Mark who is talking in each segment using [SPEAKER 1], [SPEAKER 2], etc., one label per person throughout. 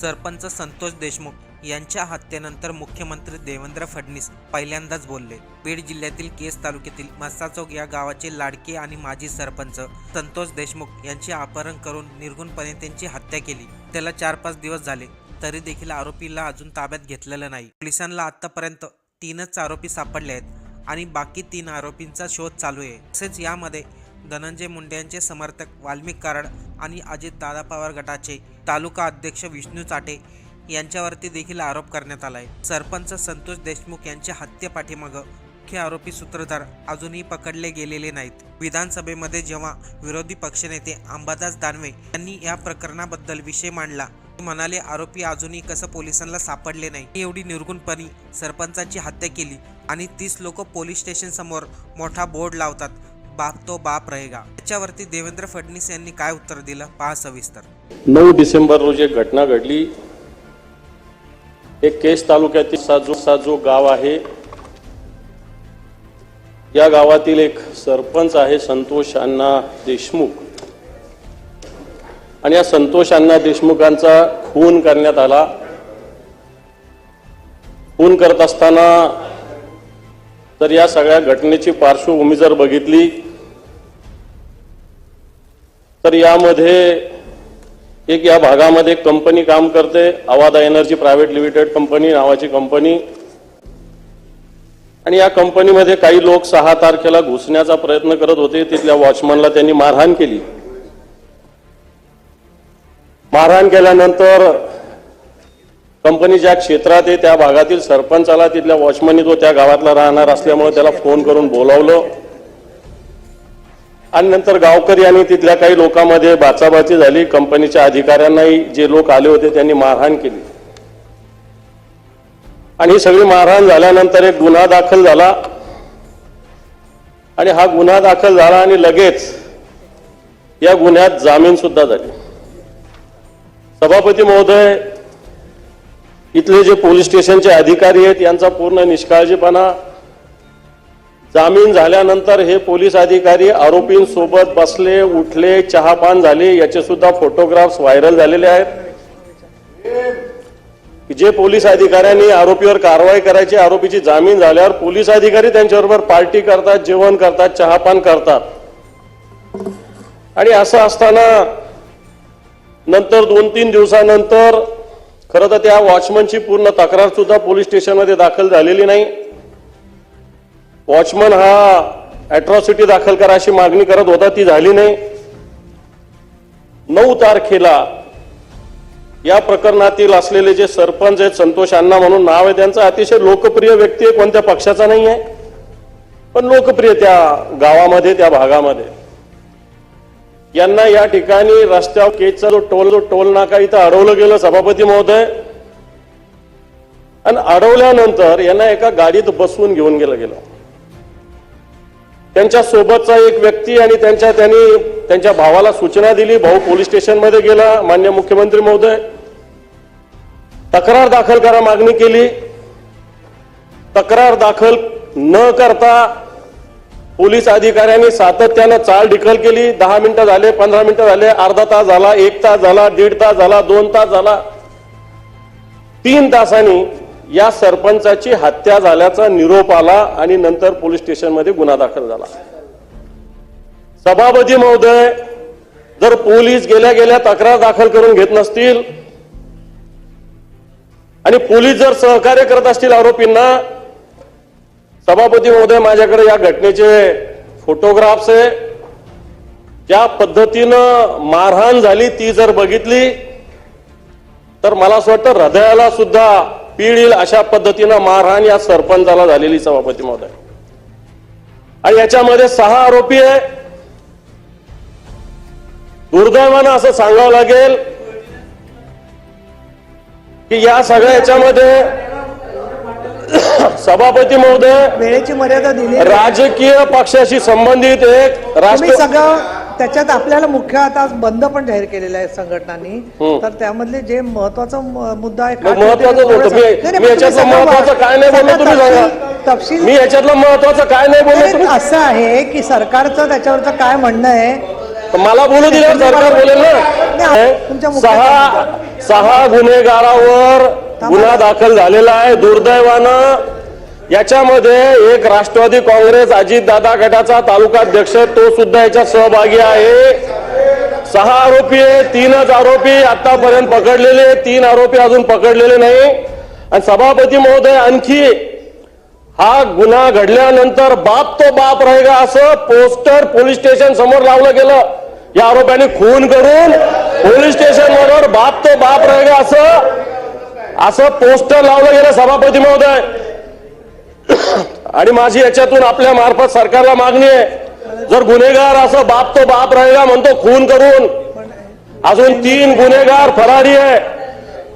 [SPEAKER 1] सरपंच संतोष देशमुख यांच्या हत्येनंतर मुख्यमंत्री देवेंद्र फडणवीस पहिल्यांदाच बोलले. बीड जिल्ह्यातील केस तालुक्यातील मस्साचौक या गावाचे लाडके आणि माजी सरपंच संतोष देशमुख यांचे अपहरण करून निर्गुणपणे त्यांची हत्या केली. त्याला चार पाच दिवस झाले. तरी देखील आरोपीला अजून ताब्यात घेतलेलं नाही. पोलिसांना आतापर्यंत तीनच आरोपी सापडले आहेत आणि बाकी तीन आरोपींचा शोध चालू आहे. तसेच यामध्ये धनंजय मुंडे यांचे समर्थक वाल्मिक कराड आणि अजित दादा पवार गटाचे तालुका अध्यक्ष विष्णू चाटे यांच्यावरती देखील आरोप करण्यात आला आहे सरपंच संतोष देशमुख यांच्या हत्येपाठीमागं मुख्य आरोपी सूत्रधार अजूनही पकडले गेलेले नाहीत. विधानसभेमध्ये जेव्हा विरोधी पक्षनेते अंबादास दानवे यांनी या प्रकरणाबद्दल विषय मांडला म्हणाले आरोपी अजूनही कसं पोलिसांना सापडले नाही. एवढी निर्गुणपणी सरपंचाची हत्या केली आणि तीस लोक पोलीस स्टेशन समोर मोठा बोर्ड लावतात. बाप तो बाप रहेगा. त्याच्यावरती देवेंद्र फडणवीस यांनी काय उत्तर दिलं? पहा सविस्तर.
[SPEAKER 2] नऊ डिसेंबर रोजी एक घटना घडली. एक केस तालुक्यातील साजू साजू गाव आहे. या गावातील एक सरपंच आहे संतोष अण्णा देशमुख. आणि या संतोष अण्णा देशमुखांचा खून करण्यात आला. खून करत असताना तर या सगळ्या घटनेची पार्श्वभूमी जर बघितली तर यामध्ये एक या भागामध्ये एक कंपनी काम करते Avaada energy private limited company नावाची कंपनी आणि या कंपनीमध्ये काही लोक सहा तारखेला घुसण्याचा प्रयत्न करत होते. तिथल्या वॉचमनला त्यांनी मारहाण केली. मारहाण केल्यानंतर कंपनी ज्या क्षेत्रात आहे त्या भागातील सरपंचाला तिथल्या वॉचमननी तो त्या गावातला राहणार असल्यामुळे त्याला फोन करून बोलावलं. आणि नंतर गावकरी आणि तिथल्या काही लोकांमध्ये बाचाबाची झाली. कंपनीच्या अधिकाऱ्यांनाही जे लोक आले होते त्यांनी मारहाण केली. आणि ही सगळी मारहाण झाल्यानंतर एक गुन्हा दाखल झाला. आणि हा गुन्हा दाखल झाला आणि लगेच या गुन्ह्यात जामीन सुद्धा झाली. सभापती महोदय इथले जे पोलीस स्टेशनचे अधिकारी आहेत यांचा पूर्ण निष्काळजीपणा. जामीन झाल्यानंतर हे पोलीस अधिकारी आरोपींसोबत बसले उठले चहापान झाले याचे सुद्धा फोटोग्राफ्स व्हायरल झालेले आहेत. जे पोलीस अधिकाऱ्यांनी आरोपीवर कारवाई करायची आरोपीची जामीन झाल्यावर पोलीस अधिकारी त्यांच्याबरोबर पार्टी करतात जेवण करतात चहापान करतात. आणि असं असताना नंतर दोन तीन दिवसानंतर खरं तर त्या वॉचमनची पूर्ण तक्रार सुद्धा पोलीस स्टेशनमध्ये दाखल झालेली नाही. वॉचमन हा अॅट्रॉसिटी दाखल करा अशी मागणी करत होता ती झाली नाही. नऊ तारखेला या प्रकरणातील असलेले जे सरपंच आहेत संतोष अण्णा म्हणून नाव आहे त्यांचं अतिशय लोकप्रिय व्यक्ती आहे कोणत्या पक्षाचा नाही आहे पण लोकप्रिय त्या गावामध्ये त्या भागामध्ये. यांना या ठिकाणी रस्त्यावर केचचा जो टोल जो टोल नाका इथं अडवलं गेलं सभापती महोदय. आणि अडवल्यानंतर यांना एका गाडीत बसवून घेऊन गेलं गेलं. त्यांच्या सोबतचा एक व्यक्ती आणि त्यांच्या त्यांनी त्यांच्या भावाला सूचना दिली भाऊ पोलीस स्टेशनमध्ये गेला मान्य मुख्यमंत्री महोदय. तक्रार दाखल करा मागणी केली. तक्रार दाखल न करता पोलीस अधिकाऱ्यांनी सातत्यानं चाल ढिकल केली. दहा मिनिटं झाले पंधरा मिनिटं झाले अर्धा तास झाला एक तास झाला दीड तास झाला दोन तास झाला. तीन तासांनी या सरपंचाची हत्या झाल्याचा निरोप आला आणि नंतर पोलीस स्टेशनमध्ये गुन्हा दाखल झाला. सभापती महोदय जर पोलीस गेल्या गेल्या तक्रार दाखल करून घेत नसतील आणि पोलीस जर सहकार्य करत असतील आरोपींना सभापती महोदय माझ्याकडे या घटनेचे फोटोग्राफ्स आहे. ज्या पद्धतीनं मारहाण झाली ती जर बघितली तर मला असं वाटतं हृदयाला सुद्धा पीड येईल अशा पद्धतीनं मारहाण या सरपंचाला झालेली सभापती महोदय. आणि याच्यामध्ये सहा आरोपी आहे. दुर्दैवानं असं सांगावं लागेल की या सगळ्या याच्यामध्ये सभापती महोदय
[SPEAKER 3] वेळेची मर्यादा दिली.
[SPEAKER 2] राजकीय पक्षाशी संबंधित एक राष्ट्रीय
[SPEAKER 3] सगळं त्याच्यात आपल्याला मुख्य आता बंद पण जाहीर केलेला आहे संघटनांनी. तर त्यामधले जे महत्त्वाचा मुद्दा आहे
[SPEAKER 2] महत्वाचं काय नाही बोललो तुम्ही सांगा.
[SPEAKER 3] तपशील
[SPEAKER 2] मी याच्यातलं महत्वाचं काय नाही बोललो तुम्ही
[SPEAKER 3] असं आहे की सरकारचं त्याच्यावरचं काय म्हणणं आहे?
[SPEAKER 2] मला बोलू दिल्यावर सरकार बोलेल ना. सहा सहा गुन्हेगारावर गुन्हा दाखल झालेला आहे. दुर्दैवानं याच्यामध्ये एक राष्ट्रवादी काँग्रेस अजितदादा गटाचा तालुकाध्यक्ष तो सुद्धा याच्यात सहभागी आहे. सहा आरोपी आहे तीनच आरोपी आतापर्यंत पकडलेले तीन आरोपी अजून पकडलेले नाही. आणि सभापती महोदय आणखी हा गुन्हा घडल्यानंतर बाप तो बाप रहेगा असं पोस्टर पोलीस स्टेशन समोर लावलं गेलं. या आरोप्यांनी खून करून पोलीस स्टेशन बरोबर बाप तो बाप राहिगा असं असं पोस्टर लावलं गेलं सभापती महोदय. आणि माझी याच्यातून आपल्या मार्फत सरकारला मागणी आहे. जर गुन्हेगार असं बाप तो बाप रहेगा म्हणतो खून करून. अजून तीन गुन्हेगार फरारी आहे.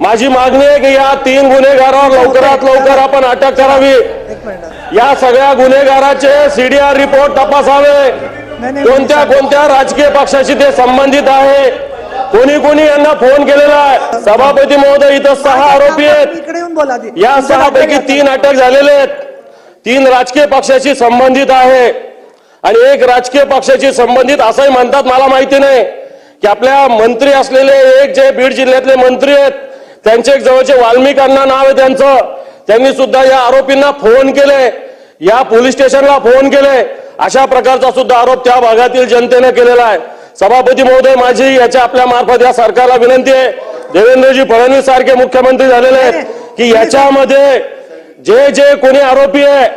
[SPEAKER 2] माझी मागणी आहे की या तीन गुन्हेगारावर लवकरात लवकर आपण अटक करावी. या सगळ्या गुन्हेगाराचे सीडीआर रिपोर्ट तपासावे. कोणत्या कोणत्या राजकीय पक्षाशी ते संबंधित आहे? कोणी कोणी यांना फोन केलेला आहे? सभापती महोदय इथं सहा आरोपी आहेत. या सहा पैकी तीन अटक झालेले आहेत. तीन राजकीय पक्षाशी संबंधित आहे. आणि एक राजकीय पक्षाशी संबंधित असंही म्हणतात मला माहिती नाही. की आपल्या मंत्री असलेले एक जे बीड जिल्ह्यातले मंत्री आहेत त्यांचे एक जवळचे वाल्मिकांना नाव आहे त्यांचं. त्यांनी सुद्धा या आरोपींना फोन केले. या पोलीस स्टेशनला फोन केले. अशा प्रकारचा सुद्धा आरोप त्या भागातील जनतेने केलेला आहे. सभापती महोदय माझी याच्या आपल्या मार्फत या सरकारला विनंती आहे. देवेंद्रजी फडणवीस सारखे मुख्यमंत्री झालेले आहेत की याच्यामध्ये जे जे कोणी आरोपी आहे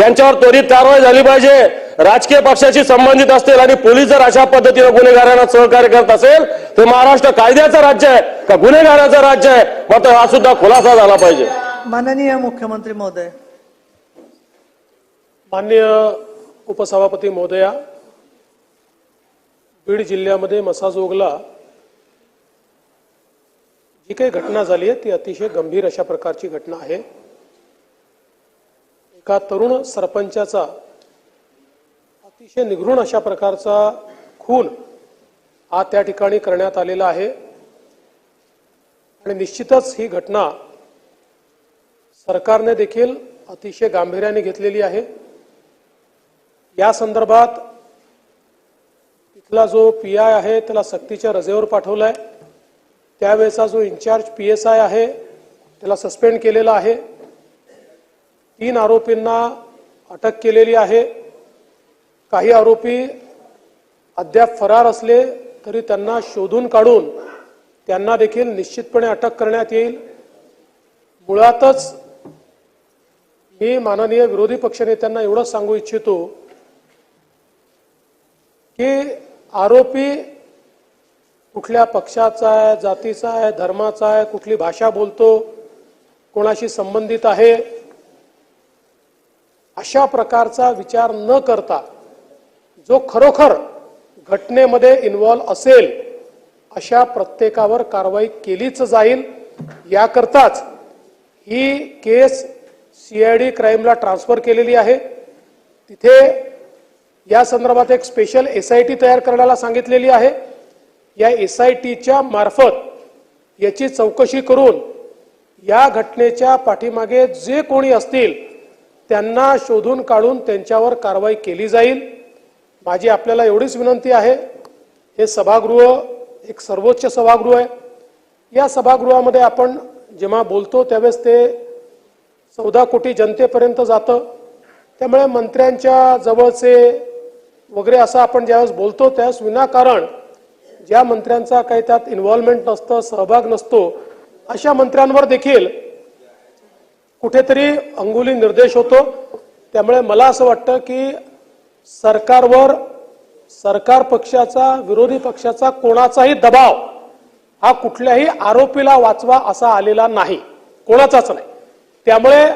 [SPEAKER 2] यांच्यावर त्वरित कारवाई झाली पाहिजे. राजकीय पक्षाशी संबंधित असतील आणि पोलीस जर अशा पद्धतीने गुन्हेगारांना सहकार्य करत असेल तर महाराष्ट्र कायद्याचं राज्य आहे का गुन्हेगाराचं राज्य आहे? मात्र हा सुद्धा खुलासा झाला पाहिजे.
[SPEAKER 3] माननीय मुख्यमंत्री महोदय.
[SPEAKER 4] मान्य उपसभापती महोदया बीड जिल्ह्यामध्ये मसाजोगला जी काही घटना झाली आहे ती अतिशय गंभीर अशा प्रकारची घटना आहे. एका तरुण सरपंचाचा अतिशय निघृण अशा प्रकारचा खून हा त्या ठिकाणी करण्यात आलेला आहे. आणि निश्चितच ही घटना सरकारने देखील अतिशय गांभीर्याने घेतलेली आहे. या संदर्भात तिथला जो पी आय आहे त्याला सक्तीच्या रजेवर पाठवलाय. त्यावेळेचा जो इन्चार्ज पी एस आय आहे त्याला सस्पेंड केलेला आहे. तीन आरोपींना अटक केलेली आहे. काही आरोपी अद्याप फरार असले तरी त्यांना शोधून काढून त्यांना देखील निश्चितपणे अटक करण्यात येईल. मुळातच मी माननीय विरोधी पक्षनेत्यांना एवढंच सांगू इच्छितो की आरोपी कुठल्या पक्षाचा आहे जातीचा आहे धर्माचा आहे कुठली भाषा बोलतो कोणाशी संबंधित आहे अशा प्रकारचा विचार न करता जो खरोखर घटनेमध्ये इन्व्हॉल्व असेल अशा प्रत्येकावर कारवाई केलीच जाईल. याकरताच ही केस सीआयडी क्राईमला ट्रान्सफर केलेली आहे. तिथे या संदर्भात एक स्पेशल एस आय टी तयार करण्याला सांगितलेली आहे. या एस आय टीच्या मार्फत याची चौकशी करून या घटनेच्या पाठीमागे जे कोणी असतील त्यांना शोधून काढून त्यांच्यावर कारवाई केली जाईल. माझी आपल्याला एवढीच विनंती आहे. हे सभागृह एक सर्वोच्च सभागृह आहे. या सभागृहामध्ये आपण जेव्हा बोलतो त्यावेळेस ते चौदा कोटी जनतेपर्यंत जातं. त्यामुळे मंत्र्यांच्या जवळचे वगैरे असं आपण ज्यावेळेस बोलतो त्यावेळेस विनाकारण ज्या मंत्र्यांचा काही त्यात इन्व्हॉल्वमेंट नसतं सहभाग नसतो अशा मंत्र्यांवर देखील कुठेतरी अंगुली निर्देश होतो. त्यामुळे मला असं वाटतं की सरकारवर सरकार पक्षाचा विरोधी पक्षाचा कोणाचाही दबाव हा कुठल्याही आरोपीला वाचवा असा आलेला नाही. कोणाचाच नाही. त्यामुळे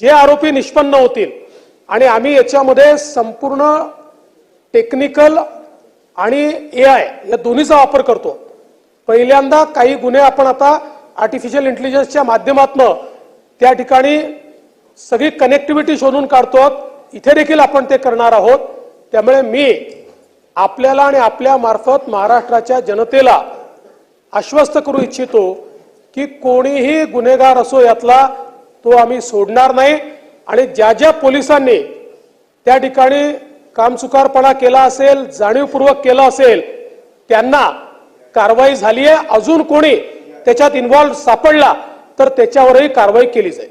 [SPEAKER 4] जे आरोपी निष्पन्न होतील आणि आम्ही याच्यामध्ये संपूर्ण टेक्निकल आणि ए आय या दोन्हीचा वापर करतो. पहिल्यांदा काही गुन्हे आपण आता आर्टिफिशियल इंटेलिजन्सच्या माध्यमातून त्या ठिकाणी सगळी कनेक्टिव्हिटी शोधून काढतो इथे देखील आपण ते करणार आहोत. त्यामुळे मी आपल्याला आणि आपल्या मार्फत महाराष्ट्राच्या जनतेला आश्वस्त करू इच्छितो की कोणीही गुन्हेगार असो यातला तो आम्ही सोडणार नाही. आणि ज्या ज्या पोलिसांनी त्या ठिकाणी कामचुकारपणा केला असेल जाणीवपूर्वक केला असेल त्यांना कारवाई झाली आहे अजून कोणी त्याच्यात इन्व्हॉल्व सापडला तर त्याच्यावरही कारवाई केली जाईल.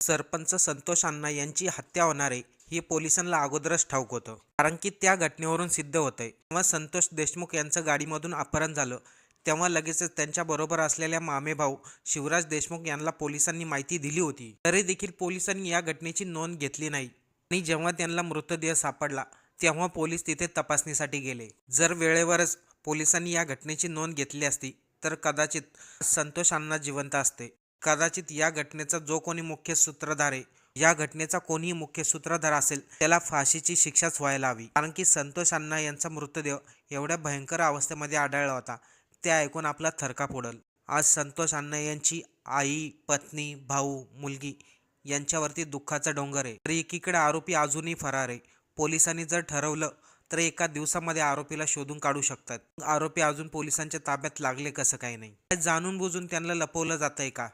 [SPEAKER 1] सरपंच संतोष अण्णा यांची हत्या होणार आहे हे पोलिसांना अगोदरच ठाऊक होतं. कारण की त्या घटनेवरून सिद्ध होतंय. तेव्हा संतोष देशमुख यांचं गाडीमधून अपहरण झालं तेव्हा लगेचच त्यांच्याबरोबर असलेल्या मामेभाऊ शिवराज देशमुख यांना पोलिसांनी माहिती दिली होती. तरी देखील पोलिसांनी या घटनेची नोंद घेतली नाही. आणि जेव्हा त्यांना मृतदेह सापडला तेव्हा पोलीस तिथे तपासणीसाठी गेले. जर वेळेवरच पोलिसांनी या घटनेची नोंद घेतली असती तर कदाचित संतोष अण्णा जिवंत असते. कदाचित या घटनेचा जो कोणी मुख्य सूत्रधार आहे या घटनेचा कोणीही मुख्य सूत्रधार असेल त्याला फाशीची शिक्षाच व्हायला हवी. कारण की संतोष अण्णा यांचा मृतदेह एवढ्या भयंकर अवस्थेमध्ये आढळला होता ते ऐकून आपला थरका पुढल आज संतोष अण्णा यांची आई पत्नी भाऊ मुलगी यांच्यावरती दुःखाचा डोंगर आहे. तर एकीकडे आरोपी अजूनही फरार आहे. पोलिसांनी जर ठरवलं तर एका दिवसामध्ये आरोपीला शोधून काढू शकतात. आरोपी अजून पोलिसांच्या ताब्यात लागले कसं काही नाही? जाणून बुजून त्यांना लपवलं जात आहे का?